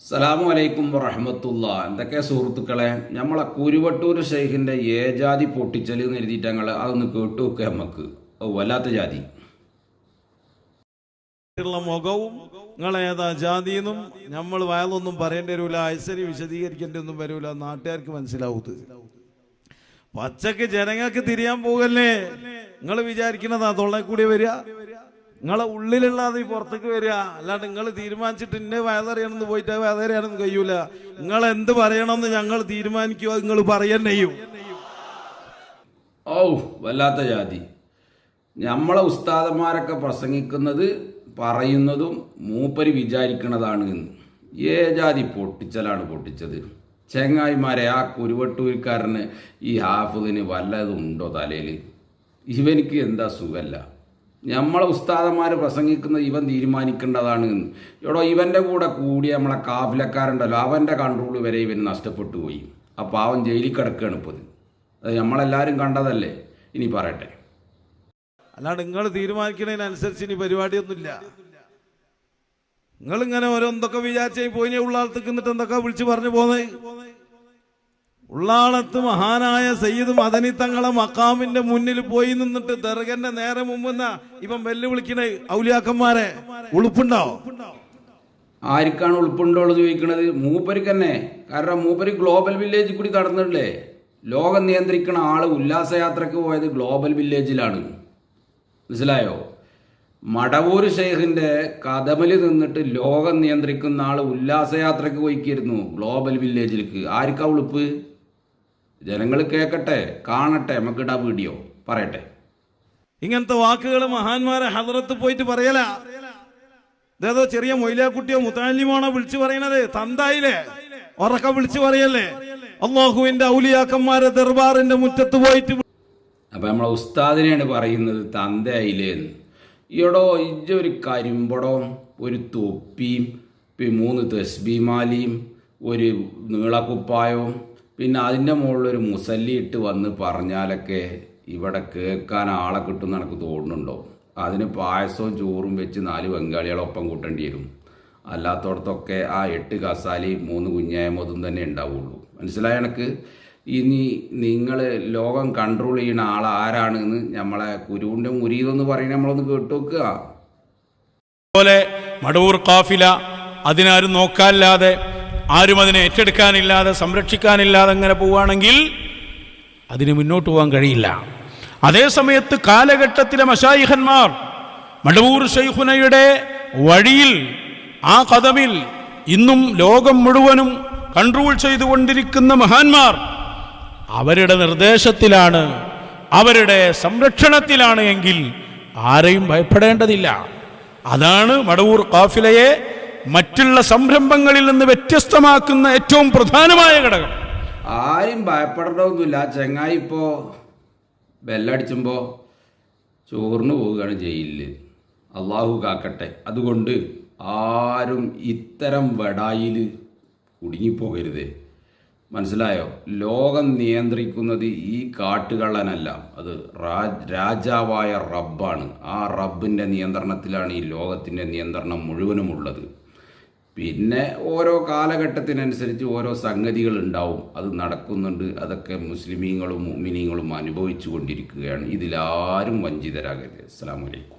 സലാമു അലൈക്കും വറഹമത്തുള്ള. എന്തൊക്കെ സുഹൃത്തുക്കളെ? നമ്മളെ കുരുവട്ടൂർ ഷെയ്ഖിന്റെ ഏജാതി പൊട്ടിച്ചൽ എന്ന് എഴുതിയിട്ട് ഞങ്ങൾ അതൊന്ന് കേട്ടു വെക്കുക നമുക്ക് വല്ലാത്ത ജാതി. മുഖവും നിങ്ങൾ ഏതാ ജാതിയെന്നും നമ്മൾ വയലൊന്നും പറയേണ്ടി വരൂല ഐശ്വര്യ വിശദീകരിക്കേണ്ടി ഒന്നും വരൂല നാട്ടുകാർക്ക് മനസ്സിലാവൂത്. പച്ചക്ക് ജനങ്ങൾക്ക് തിരിയാൻ പോകല്ലേ? നിങ്ങൾ വിചാരിക്കണതാ തൊള്ളേ കൂടി വരിക. നിങ്ങളെ ഉള്ളിലുള്ളത് പുറത്തേക്ക് വരിക. അല്ലാണ്ട് നിങ്ങൾ തീരുമാനിച്ചിട്ട് ഇന്നെ വേദറിയണമെന്ന് പോയിട്ട് വേദറിയാണെന്ന് കഴിയൂല. നിങ്ങൾ എന്ത് പറയണമെന്ന് ഞങ്ങൾ തീരുമാനിക്കുക നിങ്ങൾ പറയന്നെയും ഓ വല്ലാത്ത ജാതി. നമ്മളെ ഉസ്താദന്മാരൊക്കെ പ്രസംഗിക്കുന്നത് പറയുന്നതും മൂപ്പര് വിചാരിക്കണതാണ് എന്ന്. ഏ ജാതി പൊട്ടിച്ചലാണ് പൊട്ടിച്ചത്. ചെങ്ങായിമാരെ ആ കുരുവട്ടൂരിക്കാരന് ഈ ഹാഫിദിന് വല്ലതും ഉണ്ടോ തലയിൽ ഇവനിക്ക് എന്താ സുഖല്ല? നമ്മളെ ഉസ്താദന്മാർ പ്രസംഗിക്കുന്നത് ഇവൻ തീരുമാനിക്കേണ്ടതാണ് എന്ന്. എടോ ഇവന്റെ കൂടെ കൂടി നമ്മളെ കാഫിലക്കാരുണ്ടല്ലോ അവന്റെ കൺട്രോൾ വരെ ഇവന് നഷ്ടപ്പെട്ടു പോയി. അപ്പോൾ അവൻ ജയിലിൽ കിടക്കുകയാണ് ഇപ്പോൾ അത് നമ്മളെല്ലാവരും കണ്ടതല്ലേ? ഇനി പറയട്ടെ. അല്ലാണ്ട് നിങ്ങൾ തീരുമാനിക്കുന്നതിനനുസരിച്ച് ഇനി പരിപാടിയൊന്നുമില്ല. നിങ്ങളിങ്ങനെ ഓരോ എന്തൊക്കെ വിചാരിച്ച പോയിനെ ഉള്ളാളത്തേക്ക് നിന്നിട്ട് എന്തൊക്കെ വിളിച്ച് പറഞ്ഞു പോന്നേ? ഉള്ളാളത്ത് മഹാനായ സയ്യിദ് മദനി തങ്ങളെ മക്കാമിന്റെ മുന്നിൽ പോയി നിന്നിട്ട് ദർഗന്റെ നേരെ മുമ്പെന്ന ഇവൻ വെല്ലുവിളിക്കണ ഔലിയാക്കന്മാരെ ഉളുപ്പുണ്ടോ? ആർക്കാണ് എന്ന് ചോദിക്കുന്നത് മൂപ്പരിക്ക് തന്നെ കാരണം മൂപ്പരി ഗ്ലോബൽ വില്ലേജിൽ കൂടി കടന്നിട്ടില്ലേ? ലോകം നിയന്ത്രിക്കുന്ന ആൾ ഉല്ലാസയാത്രക്ക് പോയത് ഗ്ലോബൽ വില്ലേജിലാണ്. മനസ്സിലായോ? മടവൂർ ഷെയ്ഖിന്റെ കഥമിൽ നിന്നിട്ട് ലോകം നിയന്ത്രിക്കുന്ന ആൾ ഉല്ലാസയാത്രക്ക് പോയിക്കിരുന്നു ഗ്ലോബൽ വില്ലേജിലേക്ക്. ആർക്കാ ഉളുപ്പ്? ജനങ്ങൾ കേൾക്കട്ടെ കാണട്ടെ നമുക്കിടാ വീഡിയോ. പറയട്ടെ. ഇങ്ങനത്തെ വാക്കുകൾ മഹാന്മാരെ ഹദറത്ത് പോയിട്ട് പറയല. ഇതേതോ ചെറിയ മൊയിലാക്കുട്ടിയോ മുത്താലിമാണോ വിളിച്ചു പറയണത്? തന്തായില്ലേ? ഉറക്ക വിളിച്ചു പറയല്ലേ? അള്ളാഹുവിന്റെ ഔലിയാക്കന്മാരെ ദർബാറിന്റെ മുറ്റത്ത് പോയിട്ട് അപ്പൊ നമ്മളെ ഉസ്താദിനെയാണ് പറയുന്നത് തന്തയില്ലേന്ന് ഈടോ ഇജ്ജ ഒരു കരിമ്പടവും ഒരു തൊപ്പിയും മൂന്ന് തസ്ബിമാലിയും ഒരു നീളക്കുപ്പായവും പിന്നെ അതിന്റെ മുകളിലൊരു മുസല്ലി ഇട്ട് വന്ന് പറഞ്ഞാലൊക്കെ ഇവിടെ കേൾക്കാൻ ആളെ കിട്ടുമെന്ന് എനിക്ക് തോന്നുന്നുണ്ടോ? അതിന് പായസവും ചോറും വെച്ച് നാല് ബംഗാളികളൊപ്പം കൂട്ടേണ്ടി വരും. അല്ലാത്തടത്തൊക്കെ ആ എട്ട് കസാലി മൂന്ന് കുഞ്ഞായ്മതും തന്നെ ഉണ്ടാവുള്ളൂ. മനസ്സിലായ എനിക്ക്? ഇനി നിങ്ങൾ ലോകം കൺട്രോൾ ചെയ്യുന്ന ആൾ ആരാണെന്ന് നമ്മളെ കുരുവിന്റെ മുരീതെന്ന് പറയുന്നത് നമ്മളൊന്ന് കേട്ടു വെക്കുക പോലെ മടവൂർ കാഫില അതിനാരും നോക്കാനില്ലാതെ ആരും അതിനെ ഏറ്റെടുക്കാനില്ലാതെ സംരക്ഷിക്കാനില്ലാതെ അങ്ങനെ പോവുകയാണെങ്കിൽ അതിന് മുന്നോട്ട് പോകാൻ കഴിയില്ല. അതേ സമയത്ത് കാലഘട്ടത്തിലെ മഷായിഹന്മാർ മടവൂർ ഷെയ്ഖുനയുടെ വഴിയിൽ ആ കഥമിൽ ഇന്നും ലോകം മുഴുവനും കൺട്രോൾ ചെയ്തുകൊണ്ടിരിക്കുന്ന മഹാന്മാർ അവരുടെ നിർദ്ദേശത്തിലാണ് അവരുടെ സംരക്ഷണത്തിലാണ് എങ്കിൽ ആരെയും ഭയപ്പെടേണ്ടതില്ല. അതാണ് മടവൂർ കാഫിലയെ മറ്റുള്ള സംരംഭങ്ങളിൽ നിന്ന് വ്യത്യസ്തമാക്കുന്ന ഏറ്റവും പ്രധാനമായ ഘടകം. ആരും ഭയപ്പെടേണ്ടതൊന്നുമില്ല. ചെങ്ങായി ഇപ്പോൾ ബെല്ലടിച്ചുമ്പോൾ ചോർന്ന് പോവുകയാണ് ജയിലിൽ അള്ളാഹു കാക്കട്ടെ. അതുകൊണ്ട് ആരും ഇത്തരം വടായിൽ കുടുങ്ങിപ്പോകരുത്. മനസ്സിലായോ? ലോകം നിയന്ത്രിക്കുന്നത് ഈ കാട്ടുകള്ളനല്ല. അത് രാജാവായ റബ്ബാണ്. ആ റബ്ബിന്റെ നിയന്ത്രണത്തിലാണ് ഈ ലോകത്തിന്റെ നിയന്ത്രണം മുഴുവനുമുള്ളത്. പിന്നെ ഓരോ കാലഘട്ടത്തിനനുസരിച്ച് ഓരോ സംഗതികൾ ഉണ്ടാവും അത് നടക്കുന്നുണ്ട്. അതൊക്കെ മുസ്ലിമീങ്ങളും മുമിനീങ്ങളും അനുഭവിച്ചു കൊണ്ടിരിക്കുകയാണ് ഇതിലാരും വഞ്ചിതരാകരുത്. അസ്സാം വലൈക്കും